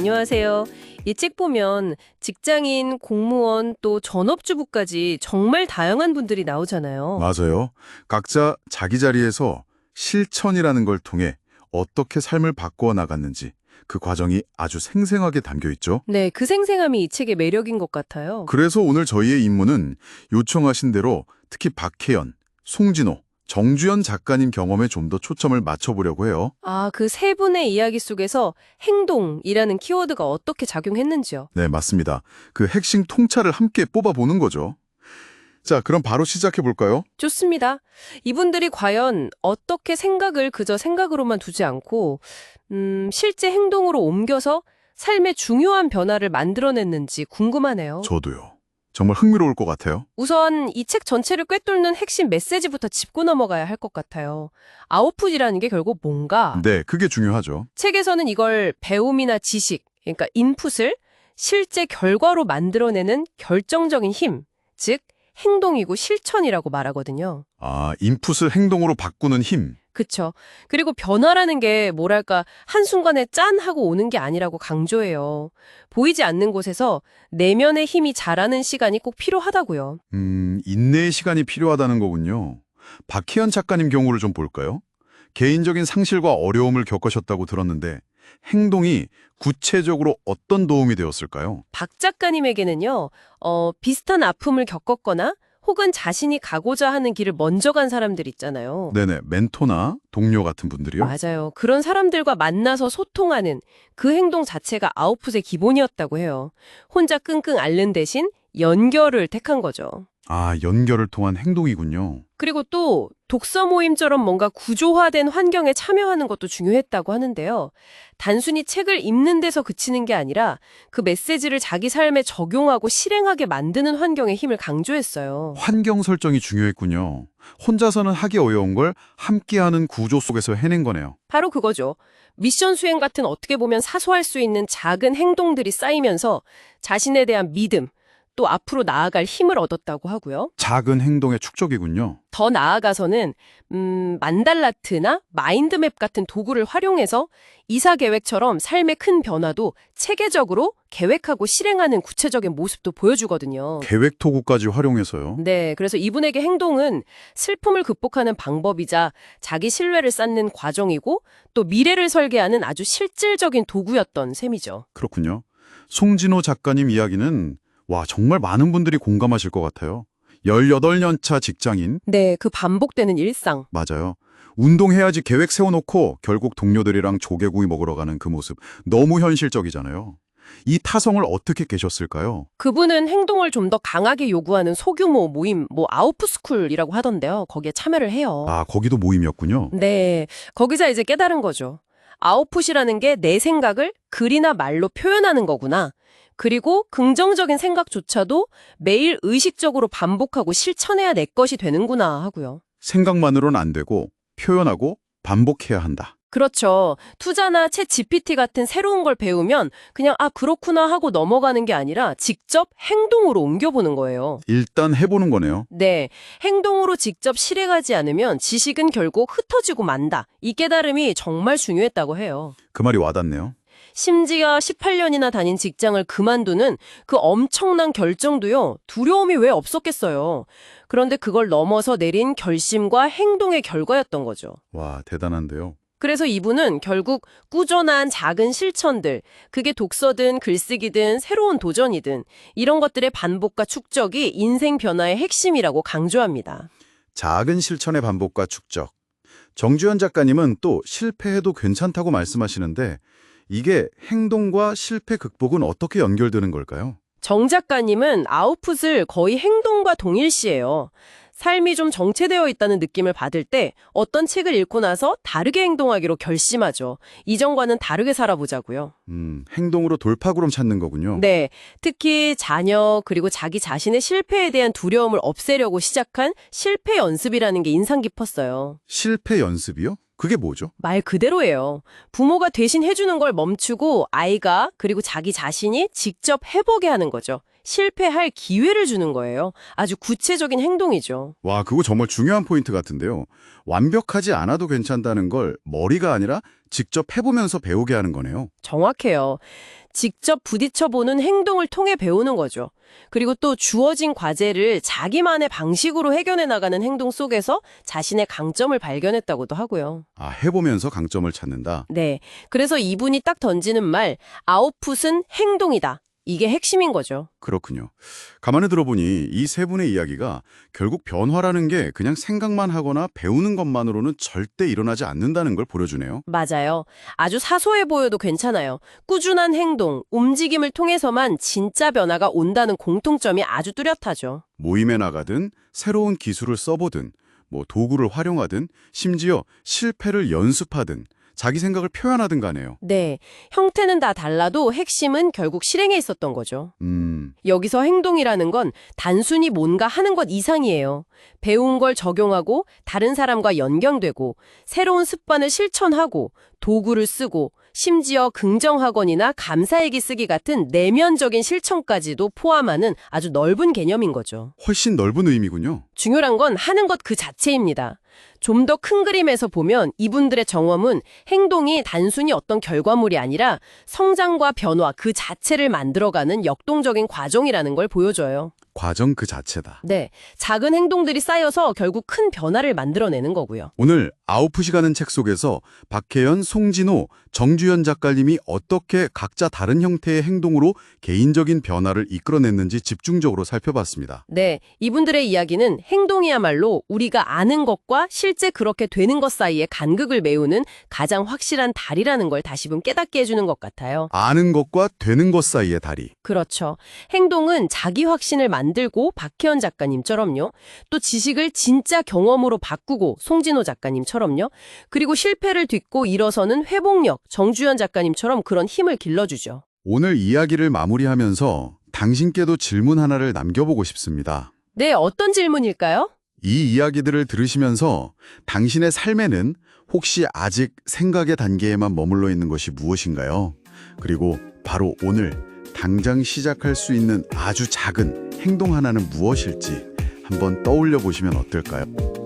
안녕하세요. 이 책 보면 직장인, 공무원, 또 전업주부까지 정말 다양한 분들이 나오잖아요. 맞아요. 각자 자기 자리에서 실천이라는 걸 통해 어떻게 삶을 바꾸어 나갔는지 그 과정이 아주 생생하게 담겨 있죠. 네, 그 생생함이 이 책의 매력인 것 같아요. 그래서 오늘 저희의 임무는 요청하신 대로 특히 박혜연, 송진호, 정주현 작가님 경험에 좀 더 초점을 맞춰보려고 해요. 아, 그 세 분의 이야기 속에서 행동이라는 키워드가 어떻게 작용했는지요. 네, 맞습니다. 그 핵심 통찰을 함께 뽑아보는 거죠. 자, 그럼 바로 시작해 볼까요? 좋습니다. 이분들이 과연 어떻게 생각을 그저 생각으로만 두지 않고 음, 실제 행동으로 옮겨서 삶의 중요한 변화를 만들어냈는지 궁금하네요. 저도요. 정말 흥미로울 것 같아요. 우선 이 책 전체를 꿰뚫는 핵심 메시지부터 짚고 넘어가야 할 것 같아요. 아웃풋이라는 게 결국 뭔가 네, 그게 중요하죠. 책에서는 이걸 배움이나 지식, 그러니까 인풋을 실제 결과로 만들어내는 결정적인 힘, 즉 행동이고 실천이라고 말하거든요. 아, 인풋을 행동으로 바꾸는 힘. 그쵸. 그리고 변화라는 게 뭐랄까 한순간에 짠 하고 오는 게 아니라고 강조해요. 보이지 않는 곳에서 내면의 힘이 자라는 시간이 꼭 필요하다고요. 음, 인내의 시간이 필요하다는 거군요. 박혜연 작가님 경우를 좀 볼까요? 개인적인 상실과 어려움을 겪으셨다고 들었는데 행동이 구체적으로 어떤 도움이 되었을까요? 박 작가님에게는요, 어, 비슷한 아픔을 겪었거나 혹은 자신이 가고자 하는 길을 먼저 간 사람들 있잖아요. 네네, 멘토나 동료 같은 분들이요? 맞아요. 그런 사람들과 만나서 소통하는 그 행동 자체가 아웃풋의 기본이었다고 해요. 혼자 끙끙 앓는 대신 연결을 택한 거죠. 아, 연결을 통한 행동이군요. 그리고 또 독서 모임처럼 뭔가 구조화된 환경에 참여하는 것도 중요했다고 하는데요. 단순히 책을 읽는 데서 그치는 게 아니라 그 메시지를 자기 삶에 적용하고 실행하게 만드는 환경의 힘을 강조했어요. 환경 설정이 중요했군요. 혼자서는 하기 어려운 걸 함께하는 구조 속에서 해낸 거네요. 바로 그거죠. 미션 수행 같은 어떻게 보면 사소할 수 있는 작은 행동들이 쌓이면서 자신에 대한 믿음, 또 앞으로 나아갈 힘을 얻었다고 하고요. 작은 행동의 축적이군요. 더 나아가서는 음, 만달라트나 마인드맵 같은 도구를 활용해서 이사 계획처럼 삶의 큰 변화도 체계적으로 계획하고 실행하는 구체적인 모습도 보여주거든요. 계획 도구까지 활용해서요. 네, 그래서 이분에게 행동은 슬픔을 극복하는 방법이자 자기 신뢰를 쌓는 과정이고 또 미래를 설계하는 아주 실질적인 도구였던 셈이죠. 그렇군요. 송진호 작가님 이야기는 와 정말 많은 분들이 공감하실 것 같아요. 18년 차 직장인 네, 그 반복되는 일상. 맞아요. 운동해야지 계획 세워놓고 결국 동료들이랑 조개구이 먹으러 가는 그 모습 너무 현실적이잖아요. 이 타성을 어떻게 깨셨을까요? 그분은 행동을 좀 더 강하게 요구하는 소규모 모임, 뭐 아웃풋스쿨이라고 하던데요. 거기에 참여를 해요. 아 거기도 모임이었군요. 네, 거기서 이제 깨달은 거죠. 아웃풋이라는 게 내 생각을 글이나 말로 표현하는 거구나. 그리고 긍정적인 생각조차도 매일 의식적으로 반복하고 실천해야 내 것이 되는구나 하고요. 생각만으로는 안 되고 표현하고 반복해야 한다. 그렇죠. 투자나 챗 GPT 같은 새로운 걸 배우면 그냥 아 그렇구나 하고 넘어가는 게 아니라 직접 행동으로 옮겨보는 거예요. 일단 해보는 거네요. 네, 행동으로 직접 실행하지 않으면 지식은 결국 흩어지고 만다. 이 깨달음이 정말 중요했다고 해요. 그 말이 와닿네요. 심지어 18년이나 다닌 직장을 그만두는 그 엄청난 결정도요, 두려움이 왜 없었겠어요. 그런데 그걸 넘어서 내린 결심과 행동의 결과였던 거죠. 와 대단한데요. 그래서 이분은 결국 꾸준한 작은 실천들, 그게 독서든 글쓰기든 새로운 도전이든 이런 것들의 반복과 축적이 인생 변화의 핵심이라고 강조합니다. 작은 실천의 반복과 축적. 정주현 작가님은 또 실패해도 괜찮다고 말씀하시는데 이게 행동과 실패 극복은 어떻게 연결되는 걸까요? 정 작가님은 아웃풋을 거의 행동과 동일시해요. 삶이 좀 정체되어 있다는 느낌을 받을 때 어떤 책을 읽고 나서 다르게 행동하기로 결심하죠. 이전과는 다르게 살아보자고요. 음, 행동으로 돌파구름 찾는 거군요. 네, 특히 자녀 그리고 자기 자신의 실패에 대한 두려움을 없애려고 시작한 실패 연습이라는 게 인상 깊었어요. 실패 연습이요? 그게 뭐죠? 말 그대로예요. 부모가 대신 해주는 걸 멈추고 아이가 그리고 자기 자신이 직접 해보게 하는 거죠. 실패할 기회를 주는 거예요. 아주 구체적인 행동이죠. 와, 그거 정말 중요한 포인트 같은데요. 완벽하지 않아도 괜찮다는 걸 머리가 아니라 직접 해보면서 배우게 하는 거네요. 정확해요. 직접 부딪혀보는 행동을 통해 배우는 거죠. 그리고 또 주어진 과제를 자기만의 방식으로 해결해 나가는 행동 속에서 자신의 강점을 발견했다고도 하고요. 아, 해보면서 강점을 찾는다. 네. 그래서 이분이 딱 던지는 말, 아웃풋은 행동이다. 이게 핵심인 거죠. 그렇군요. 가만히 들어보니 이 세 분의 이야기가 결국 변화라는 게 그냥 생각만 하거나 배우는 것만으로는 절대 일어나지 않는다는 걸 보여주네요. 맞아요. 아주 사소해 보여도 괜찮아요. 꾸준한 행동, 움직임을 통해서만 진짜 변화가 온다는 공통점이 아주 뚜렷하죠. 모임에 나가든 새로운 기술을 써보든 뭐 도구를 활용하든 심지어 실패를 연습하든 자기 생각을 표현하든 간에요. 네. 형태는 다 달라도 핵심은 결국 실행에 있었던 거죠. 음, 여기서 행동이라는 건 단순히 뭔가 하는 것 이상이에요. 배운 걸 적용하고 다른 사람과 연결되고 새로운 습관을 실천하고 도구를 쓰고 심지어 긍정학원이나 감사일기 쓰기 같은 내면적인 실천까지도 포함하는 아주 넓은 개념인 거죠. 훨씬 넓은 의미군요. 중요한 건 하는 것 그 자체입니다. 좀 더 큰 그림에서 보면 이분들의 정엄은 행동이 단순히 어떤 결과물이 아니라 성장과 변화 그 자체를 만들어가는 역동적인 과정이라는 걸 보여줘요. 과정 그 자체다. 네, 작은 행동들이 쌓여서 결국 큰 변화를 만들어내는 거고요. 오늘 아웃풋이라는 책 속에서 박혜연, 송진호, 정주현 작가님이 어떻게 각자 다른 형태의 행동으로 개인적인 변화를 이끌어냈는지 집중적으로 살펴봤습니다. 네, 이분들의 이야기는 행동이야말로 우리가 아는 것과 실제 그렇게 되는 것 사이의 간극을 메우는 가장 확실한 다리라는 걸 다시금 깨닫게 해주는 것 같아요. 아는 것과 되는 것 사이의 다리. 그렇죠. 행동은 자기 확신을 만들고 박혜연 작가님처럼요. 또 지식을 진짜 경험으로 바꾸고 송진호 작가님처럼요. 그리고 실패를 딛고 일어서는 회복력 정주현 작가님처럼 그런 힘을 길러주죠. 오늘 이야기를 마무리하면서 당신께도 질문 하나를 남겨보고 싶습니다. 네, 어떤 질문일까요? 이 이야기들을 들으시면서 당신의 삶에는 혹시 아직 생각의 단계에만 머물러 있는 것이 무엇인가요? 그리고 바로 오늘 당장 시작할 수 있는 아주 작은 행동 하나는 무엇일지 한번 떠올려 보시면 어떨까요?